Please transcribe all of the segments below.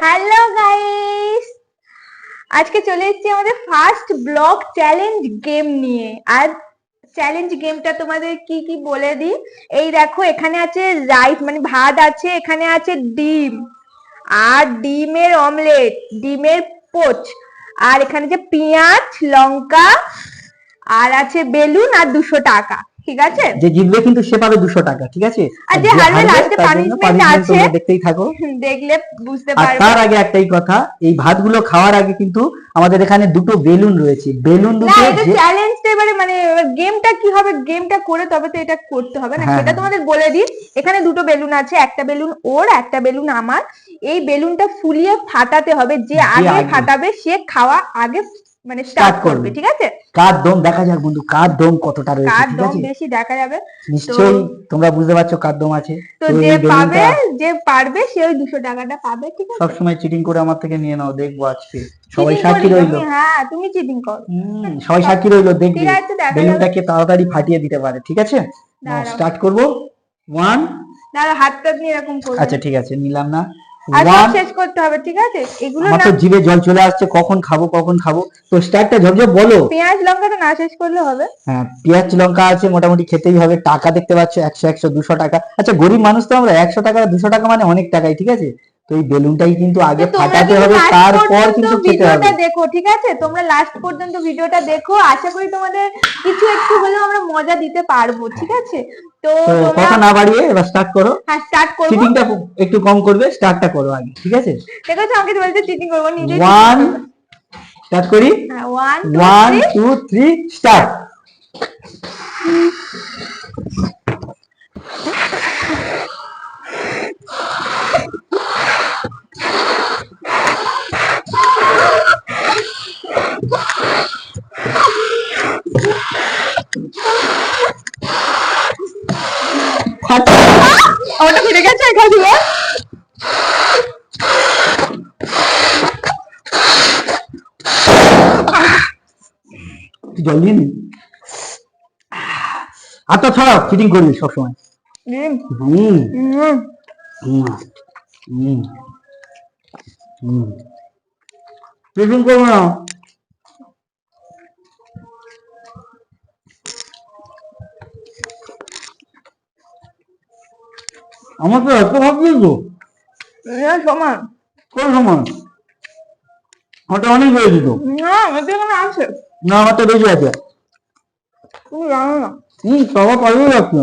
Hello guys আজকে চলে এসেছি আমাদের ফার্স্ট ব্লগ চ্যালেঞ্জ গেম নিয়ে। আর চ্যালেঞ্জ গেমটা তোমাদের কি কি বলে দিই? এই দেখো, এখানে আছে রাইস মানে ভাত আছে, এখানে আছে ডিম। আর ডিমের অমলেট ডিমের পোচ। আর এখানে যে পেঁয়াজ লঙ্কা আর আছে বেলুন আর দুশো টাকা। ঠিক আছে? যে জিতবে কিন্তু সে পাবে দুশো টাকা ঠিক আছে? আর যে হারবে punishment punishment আছে। দেখতেই থাকো। দেখলে বুঝতে পারবে। তার আগে একটাই কথা এই ভাতগুলো খাওয়ার আগে কিন্তু আমাদের এখানে দুটো বেলুন রয়েছে। বেলুন দুটো চ্যালেঞ্জটা এবারে মানে গেমটা কি হবে? গেমটা করে তবে তো এটা করতে হবে না। হ্যাঁ, সেটা হ্যাঁ। তোমাদের বলে দিই। এখানে দুটো বেলুন আছে একটা বেলুন ওর একটা বেলুন আমার। এই বেলুনটা ফুলিয়ে ফাটাতে হবে। যে আগে। ফাটাবে সে খাওয়া আগে মানে স্টার্ট করবে। ঠিক আছে? কার দম দেখা যাক বন্ধু কার দম কতটা রয়েছে কার দম বেশি দেখা যাবে। নিশ্চয়ই তোমরা বুঝতে পারছ কার দম আছে। তো যে পাবে যে পারবে সে ওই দুশো টাকাটা পাবে ঠিক আছে? সবসময় চিটিং করে আমার থেকে নিয়ে নাও দেখব আজকে। সবাই সাক্ষী করি রইল। হ্যাঁ তুমি চিটিং করো। সবাই সাক্ষী রইল দেখবে। বেলুনটাকে তাড়াতাড়ি ফাটিয়ে দিতে পারে ঠিক আছে। স্টার্ট করব। ওয়ান দাঁড়া হাতটা নিয়ে এরকম করবে আচ্ছা ঠিক আছে নিলাম না। সব শেষ করতে হবে ঠিক আছে? এগুলো না তো জিভে জল চলে আসছে কখন খাব কখন খাব? তো স্টার্টটা ঝপঝপ বলো। পেঁয়াজ লঙ্কাটা না শেষ করলে হবে। হ্যাঁ পেঁয়াজ লঙ্কা আছে মোটামুটি খেতেই হবে। টাকা দেখতে পাচ্ছ একশো একশো দুশো টাকা। আচ্ছা গরিব মানুষ তো আমরা একশো টাকা দুশো টাকা মানে অনেক টাকাই ঠিক আছে? তো এই বেলুনটাই কিন্তু আগে তো ফাটাতে হবে তারপর কিন্তু খেতে হবে। ভিডিওটা দেখো ঠিক আছে? তোমরা লাস্ট পর্যন্ত ভিডিওটা দেখো। আশা করি তোমাদের কিছু একটু হলেও আমরা মজা দিতে পারব ঠিক আছে? তো তো কথা না বাড়িয়ে এবার স্টার্ট করো। হ্যাঁ স্টার্ট করব। চিটিংটা একটু কম করবে স্টার্টটা করো আগে ঠিক আছে? দেখেছ? আমাকে বলতে চিটিং করব নিজে ওয়ান স্টার্ট করি। হ্যাঁ one one two three start এখানে। তুই জল দিয়ে নি হাতটা ছড়াও চিটিং করবি সবসময়। হুম। হুম। হুম। হুম। করব না। আমার তো এত ভাব তো? সমান। কোন সময় ওটা অনেক হয়ে যেত না আছে। না আমার তো বেশি আছে। তুমি জানো না। হম যাচ্ছে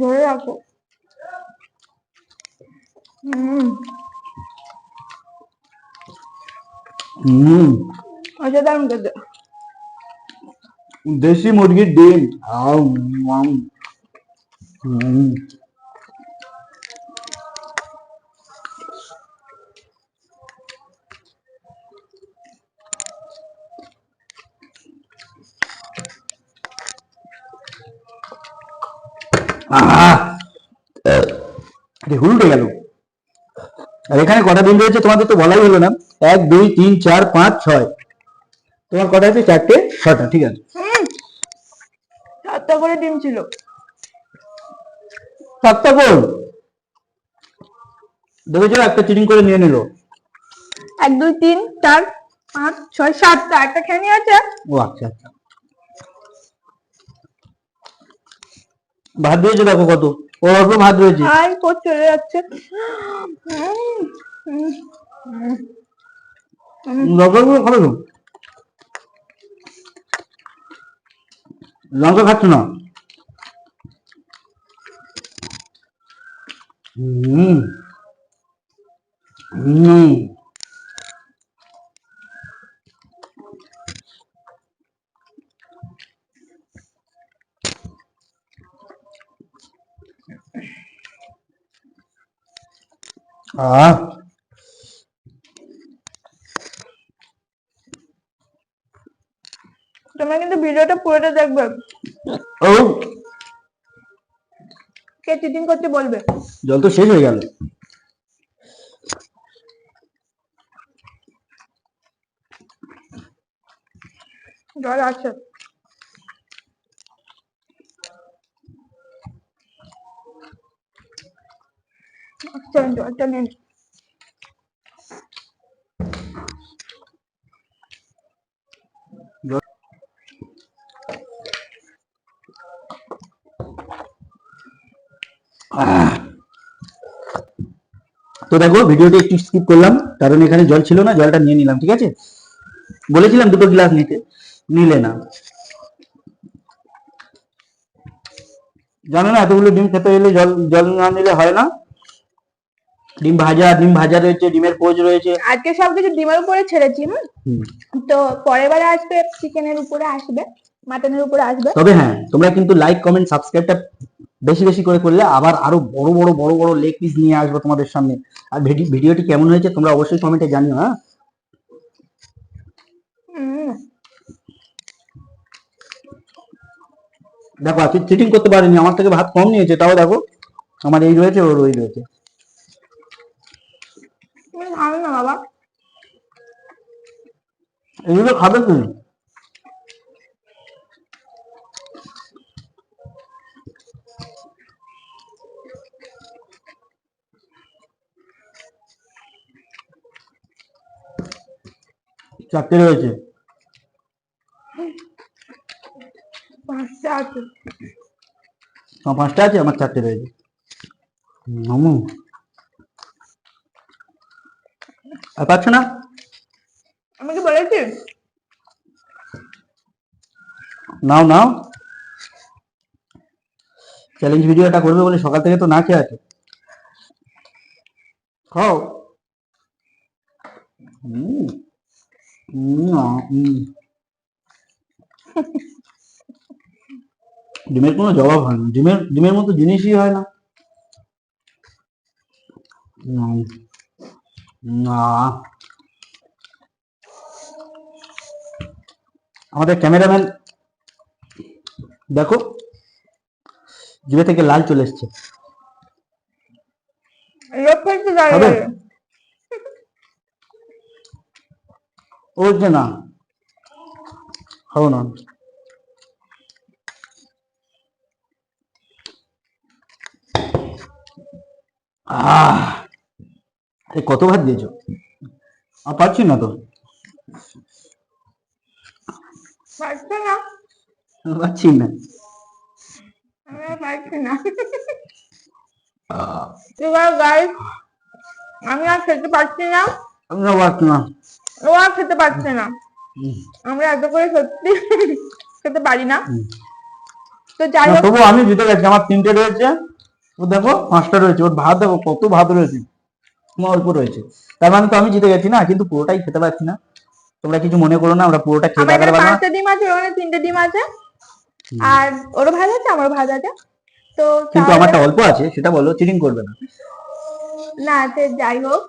ধরে রাখো। হুম। হম। আচ্ছা দেশি মুরগির ডিম। আউ, মাম। হুম। উঠে গেল। আর এখানে কটা দিন রয়েছে তোমাদের তো বলাই হলো না। এক দুই তিন চার পাঁচ ছয়। তোমার কটা আছে? চারটে ছটা ঠিক আছে। সাতটা করে ডিম ছিল। সাতটা গোল দেখেছ? একটা চিটিং করে নিয়ে নিল। এক দুই তিন চার পাঁচ ছয় সাতটা। একটা খেয়ে নিয়ে আছে ও আচ্ছা আচ্ছা। ভাত দিয়েছে দেখো কত। ও অল্প ভাত রয়েছে আর পর চলে যাচ্ছে। লঙ্কাগুলো খাবে তো? লঙ্কা খাচ্ছ না? হুম। হুম। আহ তোমরা কিন্তু ভিডিওটা পুরোটা দেখবে। কে চিটিং করতে বলবে। জল তো শেষ হয়ে গেল। জল আছে। তো দেখো, ভিডিওটি একটু স্কিপ করলাম, কারণ এখানে জল ছিল না, জলটা নিয়ে নিলাম, ঠিক আছে? বলেছিলাম দুটো গ্লাস নিতে, নিলে না। জানো না, এতগুলো ডিম খেতে গেলে জল জল না নিলে হয় না। ডিম ভাজা ডিম ভাজা রয়েছে ডিমের পোজ রয়েছে। আজকে সবকিছু ডিমের উপরে ছেড়েছি। তো পরের বারে আসবে চিকেনের উপরে আসবে মাটনের উপরে আসবে। তবে হ্যাঁ তোমরা কিন্তু লাইক কমেন্ট সাবস্ক্রাইবটা বেশি বেশি করে করলে আবার আরও বড় বড় বড় বড় লেগ পিস নিয়ে আসব তোমাদের সামনে। আর ভিডিওটি কেমন হয়েছে তোমরা অবশ্যই কমেন্টে জানিও হ্যাঁ? দেখো আজকে চিটিং করতে পারিনি আমার থেকে ভাত কম নিয়েছে তাও দেখো আমার এই রয়েছে ওর ওই রয়েছে। খাও না বাবা। এগুলো খাবে তুমি চারটে রয়েছে। পাঁচটা আছে। আমার পাঁচটা আছে? আমার চারটে রয়েছে। মামু। আর পাচ্ছ না? আমি কি বলেছি? নাও নাও। চ্যালেঞ্জ ভিডিওটা করবে বলে সকাল থেকে তো না খেয়ে আছে। খাও। ডিমের কোনো জবাব হয় না। ডিমের ডিমের মতো জিনিসই হয় না। আমাদের ক্যামেরাম্যান দেখো জিভে থেকে লাল চলে এসছে। হবে? যে না খাব না। আহ। কত ভাত দিয়েছ? আর পাচ্ছি না তো। পারছ না? পাচ্ছি না। আমি আর পারছি না। এবার গাইস আমি আর খেতে পারছি না। ও আর খেতে পারছে না। হুম, আমরা এত করে সত্যি খেতে পারি না। তো যাই হোক। তবু আমি জিতে গেছি। আমার তিনটে রয়েছে। ও দেখো পাঁচটা রয়েছে। ওর ভাত দেখো কত ভাত রয়েছে। অল্প রয়েছে। তার মানে তো আমি জিতে গেছি না কিন্তু পুরোটাই খেতে পারছি না। তোমরা কিছু মনে করো না আমরা পুরোটা খেয়ে আমার টাকার এখানে বানা পাঁচটা ডিম আছে ওখানে তিনটে ডিম আছে। আর ওরও ভাত আছে আমারও ভাত আছে। তো কিন্তু আমারটা অল্প আছে সেটা বলো চিটিং করবে না। না সে যাই হোক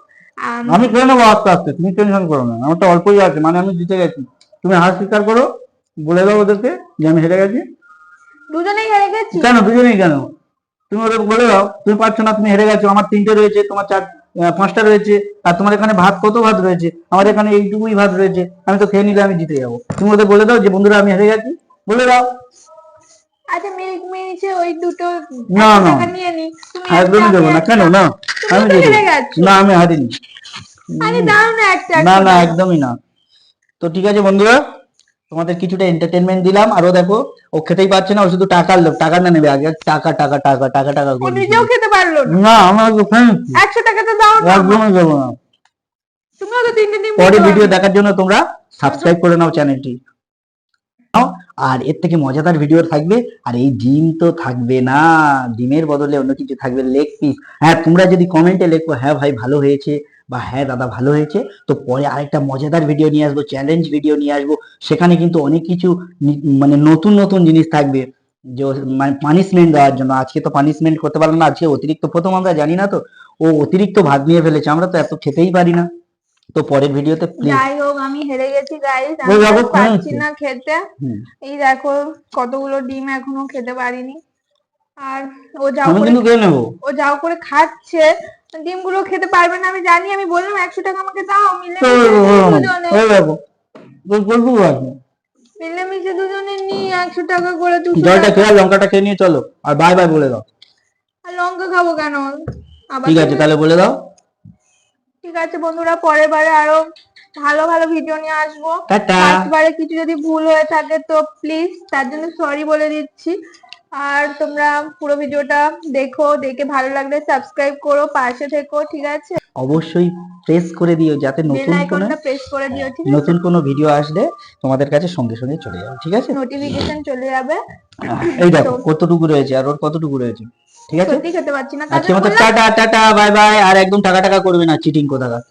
আমি খেয়ে নেব আস্তে আস্তে তুমি টেনশন করো না আমারটা অল্পই আছে মানে আমি জিতে গেছি। তুমি হার স্বীকার করো বলে দাও ওদেরকে যে আমি হেরে গেছি। দুজনেই হেরে গেছি। কেন দুজনেই কেন? তুমি ওদের বলে দাও তুমি পারছ না তুমি হেরে গেছো আমার তিনটে রয়েছে তোমার চার পাঁচটা রয়েছে। আর তোমার এখানে ভাত কত ভাত রয়েছে? আমার এখানে এইটুকুই ভাত রয়েছে। আমি তো খেয়ে নিলে আমি জিতে যাব। তুমি ওদের বলে দাও যে বন্ধুরা আমি হেরে গেছি। বলে দাও। আচ্ছা মিল্ক ওই দুটো না, না। একদমই দেবো না। কেন? না। আমি না আমি হারিনি। আরে দাও না একটা না না একদমই না। তো ঠিক আছে বন্ধুরা। তোমাদের কিছুটা এন্টারটেনমেন্ট দিলাম। আরও দেখো ও খেতেই পারছে না ও শুধু টাকার লোভ টাকা না নেবে আগে। টাকা টাকা টাকা টাকা টাকা ও নিজেও খেতে পারল না। আমার তো ফ্যান্সি একশো টাকা তো দাও না। একদমই দেবো না। তুমিও তো তিনটে ডিম পরে ভিডিও দেখার জন্য তোমরা সাবস্ক্রাইব করে নাও চ্যানেলটি আর এর থেকে মজাদার ভিডিও থাকবে। আর এই ডিম তো থাকবে না। ডিমের বদলে অন্য কিছু থাকবে লেগ পিস হ্যাঁ তোমরা যদি কমেন্টে লেখো হ্যাঁ ভাই ভালো হয়েছে। বা হ্যাঁ দাদা ভালো হয়েছে তো পরে আরেকটা মজাদার ভিডিও নিয়ে আসব চ্যালেঞ্জ ভিডিও নিয়ে আসব। সেখানে কিন্তু অনেক কিছু মানে নতুন নতুন জিনিস থাকবে। যে মানে পানিশমেন্ট দেওয়ার জন্য। আজকে তো পানিশমেন্ট করতে পারলাম না আজকে অতিরিক্ত প্রথম আমরা জানি না তো ও অতিরিক্ত ভাত নিয়ে ফেলেছে আমরা তো এত খেতেই পারি না। তো পরের ভিডিওতে যাই হোক আমি হেরে গেছি গাইস আমি আর পারছি না খেতে। এই দেখো কতগুলো ডিম এখনও খেতে পারিনি। আর ও যাও করে ও যাও করে খাচ্ছে। ডিমগুলো খেতে পারবে না আমি জানি আমি বললাম একশো টাকা আমাকে দাও মিলে মিলেমিশে দুজনে নিই একশো টাকা করে দুশো জলটা খেয়ে লঙ্কাটা খেয়ে নিয়ে চলো আর বাই বাই বলে দাও। আর লঙ্কা খাব কেন? ঠিক আছে তাহলে বলে দাও। ঠিক আছে বন্ধুরা পরের বারে আরও ভালো ভালো ভিডিও নিয়ে আসব। টাটা। ফার্স্টবারে কিছু যদি ভুল হয়ে থাকে তো প্লিজ তার জন্য সরি বলে দিচ্ছি। আর তোমরা পুরো ভিডিওটা দেখো দেখে ভালো লাগলে সাবস্ক্রাইব করো পাশে থেকো ঠিক আছে? অবশ্যই প্রেস করে দিও যাতে নতুন কোনো প্রেস করে দিও ঠিক আছে? নতুন কোনো ভিডিও আসলে তোমাদের কাছে সঙ্গে সঙ্গে চলে যাবে ঠিক আছে? নোটিফিকেশন চলে যাবে। এই দেখো কতটুকু রয়েছে আর ওর কতটুকু রয়েছে ঠিক আছে? সত্যি খেতে পাচ্ছি না আজকে তাহলে মতো টাটা টাটা বাই বাই আর একদম টাকা টাকা করবে না চিটিং কোথাকার।